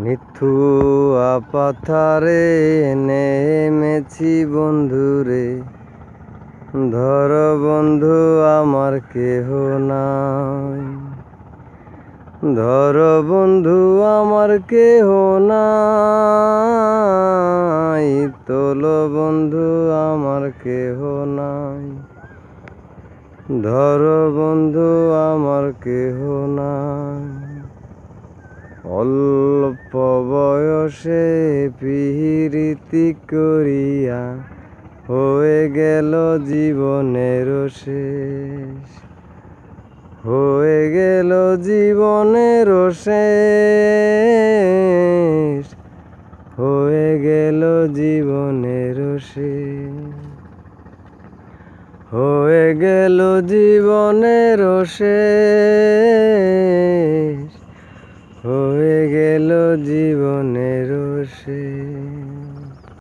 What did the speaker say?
নিথু আপাথারে নেমেছি বন্ধুরে। ধর বন্ধু, আমার কেহ নাই। ধর বন্ধু, আমার কেহ নাই। তোল বন্ধু, আমার কেহ নাই। ধর বন্ধু আমার কেহ নাই অল্প বয়সে পিহিরিতি করিয়া হয়ে গেল জীবনের শেষ। হয়ে গেল জীবনের শেষ। হয়ে গেল জীবনের শেষ। হয়ে গেল জীবনের শেষ। গেল জীবনের শেষ